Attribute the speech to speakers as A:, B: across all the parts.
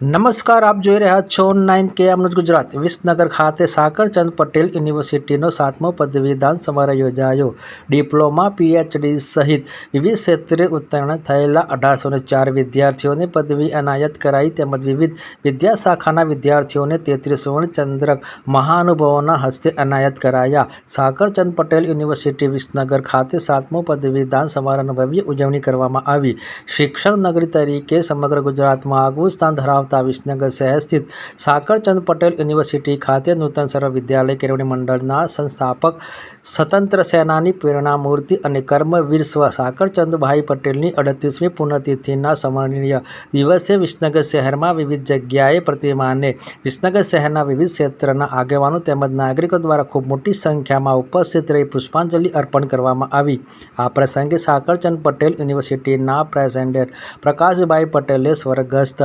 A: નમસ્કાર, આપ જોઈ રહ્યા છો નાઇન કે એમનું ગુજરાત. વિસનગર ખાતે સાકરચંદ પટેલ યુનિવર્સિટીનો સાતમો પદવીદાન સમારોહ યોજાયો. ડિપ્લોમા, પીએચડી સહિત વિવિધ ક્ષેત્રે ઉત્તીર્ણ થયેલા અઢારસો ચાર વિદ્યાર્થીઓને પદવી એનાયત કરાઈ તેમજ વિવિધ વિદ્યાશાખાના વિદ્યાર્થીઓને તેત્રીસ સુવર્ણચંદ્રક મહાનુભાવોના હસ્તે એનાયત કરાયા. સાકરચંદ પટેલ યુનિવર્સિટી વિસનગર ખાતે સાતમો પદવીદાન સમારોહની ભવ્ય ઉજવણી કરવામાં આવી. શિક્ષણ નગરી તરીકે સમગ્ર ગુજરાતમાં આગવું સ્થાન ધરાવતા વિસનગર શહેર સ્થિત સાકરચંદ પટેલ યુનિવર્સિટી ખાતે નૂતન સર્વ વિદ્યાલય કેળવણી મંડળના સંસ્થાપક સ્વતંત્ર સેનાની પ્રેરણા મૂર્તિ અને કર્મવીર સ્વ સાકરચંદભાઈ પટેલની અડત્રીસમી પુણ્યતિથિના સ્મરણીય દિવસે વિસનગર શહેરમાં વિવિધ જગ્યાએ પ્રતિમાને વિસનગર શહેરના વિવિધ ક્ષેત્રના આગેવાનો તેમજ નાગરિકો દ્વારા ખૂબ મોટી સંખ્યામાં ઉપસ્થિત રહી પુષ્પાંજલિ અર્પણ કરવામાં આવી. આ પ્રસંગે સાકરચંદ પટેલ યુનિવર્સિટીના પ્રેસિડેન્ટ પ્રકાશભાઈ પટેલે સ્વર્ગસ્થ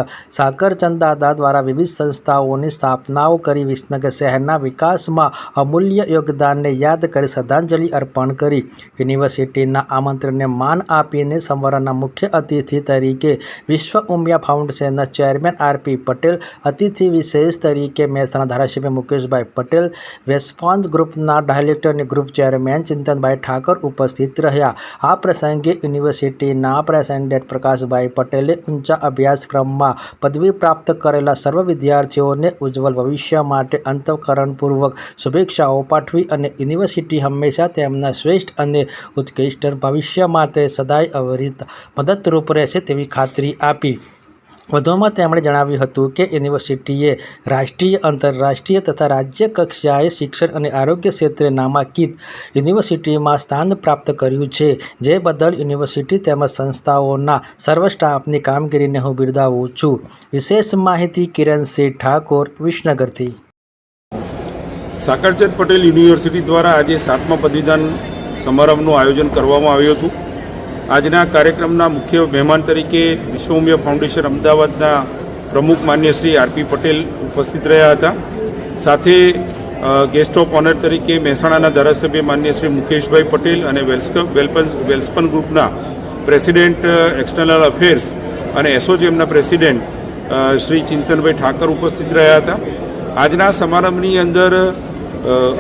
A: દાદા દ્વારા વિવિધ સંસ્થાઓની સ્થાપનાઓ કરી વિસનગર શહેરના વિકાસમાં અમૂલ્ય યોગદાનને યાદ કરી શ્રદ્ધાંજલિ અર્પણ કરી. યુનિવર્સિટીના આમંત્રણને માન આપીને સમારોહના મુખ્ય અતિથિ તરીકે વિશ્વ ઉમિયા ફાઉન્ડેશનના ચેરમેન આરપી પટેલ, અતિથિ વિશેષ તરીકે મહેસાણા ધારાસભ્ય મુકેશભાઈ પટેલ વેસ્પોન્સ ગ્રુપના ડાયરેક્ટરની ગ્રુપ ચેરમેન ચિંતનભાઈ ઠાકર ઉપસ્થિત રહ્યા. આ પ્રસંગે યુનિવર્સિટીના પ્રેસિડેન્ટ પ્રકાશભાઈ પટેલે ઊંચા અભ્યાસક્રમમાં પદવી પ્રાપ્ત કરેલા સર્વ વિદ્યાર્થીઓને ઉજ્જવલ ભવિષ્ય માટે અંતઃકરણપૂર્વક શુભેચ્છાઓ પાઠવી અને યુનિવર્સિટી હંમેશા તેમના શ્રેષ્ઠ અને ઉત્કૃષ્ટ ભવિષ્ય માટે સદાય અવિરત મદદરૂપ રહેશે તેવી ખાતરી આપી. વધુમાં તેમણે જણાવ્યું હતું કે યુનિવર્સિટીએ રાષ્ટ્રીય, આંતરરાષ્ટ્રીય તથા રાજ્ય કક્ષાએ શિક્ષણ અને આરોગ્ય ક્ષેત્રે નામાંકિત યુનિવર્સિટીમાં સ્થાન પ્રાપ્ત કર્યું છે. જે બદલ યુનિવર્સિટી તેમજ સંસ્થાઓના સર્વ સ્ટાફની કામગીરીને હું બિરદાવું છું. વિશેષ માહિતી કિરણસિંહ ઠાકોર, વિસનગરથી.
B: સાકરચંદ પટેલ યુનિવર્સિટી દ્વારા આજે સાતમા પદવીદાન સમારંભનું આયોજન કરવામાં આવ્યું હતું. આજના કાર્યક્રમના મુખ્ય મહેમાન તરીકે વિશ્વમ્ય ફાઉન્ડેશન અમદાવાદના પ્રમુખ માન્ય શ્રી આરપી પટેલ ઉપસ્થિત રહ્યા હતા. સાથે ગેસ્ટ ઓફ ઓનર તરીકે મહેસાણાના ધારાસભ્ય માન્ય શ્રી મુકેશભાઈ પટેલ અને વેલ્પન, વેલ્સપન ગ્રુપના પ્રેસિડેન્ટ એક્સટર્નલ અફેર્સ અને એસોચેમના પ્રેસિડેન્ટ શ્રી ચિંતનભાઈ ઠાકર ઉપસ્થિત રહ્યા હતા. આજના સમારંભની અંદર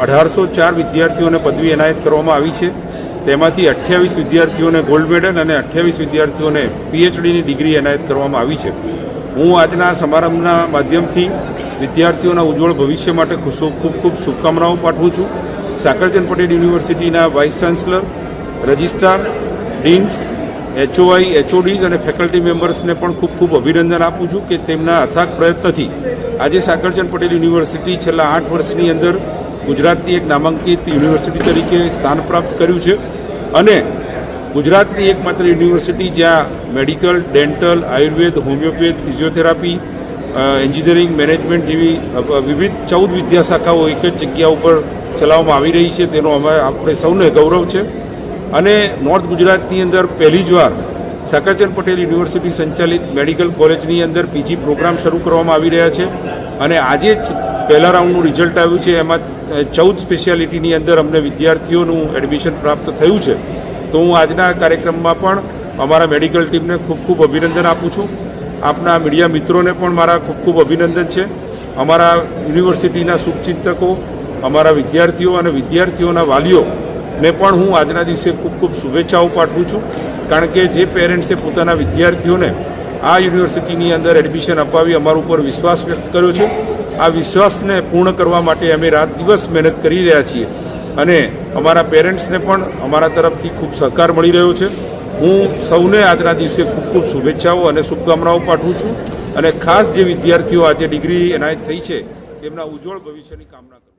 B: અઢારસો ચાર વિદ્યાર્થીઓને પદવી એનાયત કરવામાં આવી છે. તેમાંથી અઠ્યાવીસ વિદ્યાર્થીઓને ગોલ્ડ મેડલ અને અઠ્યાવીસ વિદ્યાર્થીઓને પીએચડીની ડિગ્રી એનાયત કરવામાં આવી છે. હું આજના સમારંભના માધ્યમથી વિદ્યાર્થીઓના ઉજ્જવળ ભવિષ્ય માટે ખૂબ ખૂબ શુભકામનાઓ પાઠવું છું. સાકરચંદ પટેલ યુનિવર્સિટીના vice chancellor, registrar, deans, HOI, HODs અને ફેકલ્ટી મેમ્બર્સને પણ ખૂબ ખૂબ અભિનંદન આપું છું કે તેમના અથાગ પ્રયત્નથી આજે સાકરચંદ પટેલ યુનિવર્સિટી છેલ્લા આઠ વર્ષની અંદર ગુજરાતની એક નામાંકિત યુનિવર્સિટી તરીકે સ્થાન પ્રાપ્ત કર્યું છે અને ગુજરાતની એકમાત્ર યુનિવર્સિટી જ્યાં medical, dental, Ayurveda, homeopath, physiotherapy engineering, management જેવી વિવિધ ચૌદ વિદ્યાશાખાઓ એક જ જગ્યા ઉપર ચલાવવામાં આવી રહી છે. તેનો અમે આપણે સૌને ગૌરવ છે. અને નોર્થ ગુજરાતની અંદર પહેલી જ વાર સકરચંદ પટેલ યુનિવર્સિટી સંચાલિત મેડિકલ કોલેજની અંદર પીજી પ્રોગ્રામ શરૂ કરવામાં આવી રહ્યા છે. અને આજે જ પહેલા રાઉન્ડનું રિઝલ્ટ આવ્યું છે. એમાં ચૌદ સ્પેશિયાલિટીની અંદર અમને વિદ્યાર્થીઓનું એડમિશન પ્રાપ્ત થયું છે. તો હું આજના કાર્યક્રમમાં પણ અમારા મેડિકલ ટીમને ખૂબ ખૂબ અભિનંદન આપું છું. આપના મીડિયા મિત્રોને પણ મારા ખૂબ ખૂબ અભિનંદન છે. અમારા યુનિવર્સિટીના શુભચિંતકો અમારા વિદ્યાર્થીઓ અને વિદ્યાર્થીઓના વાલીઓને પણ હું આજના દિવસે ખૂબ ખૂબ શુભેચ્છાઓ પાઠવું છું. કારણ કે જે પેરેન્ટ્સે પોતાના વિદ્યાર્થીઓને આ યુનિવર્સિટીની અંદર એડમિશન અપાવી, અમારા ઉપર વિશ્વાસ વ્યક્ત કર્યો છે. આ વિશ્વાસને પૂર્ણ કરવા માટે અમે રાત દિવસ મહેનત કરી રહ્યા છીએ. અને અમારા પેરેન્ટ્સને પણ અમારા તરફથી ખૂબ સહકાર મળી રહ્યો છે. હું સૌને આજના દિવસે ખૂબ ખૂબ શુભેચ્છાઓ અને શુભકામનાઓ પાઠવું છું. અને ખાસ જે વિદ્યાર્થીઓ આજે ડિગ્રી એનાયત થઈ છે, તેમના ઉજ્જવળ ભવિષ્યની કામના કરું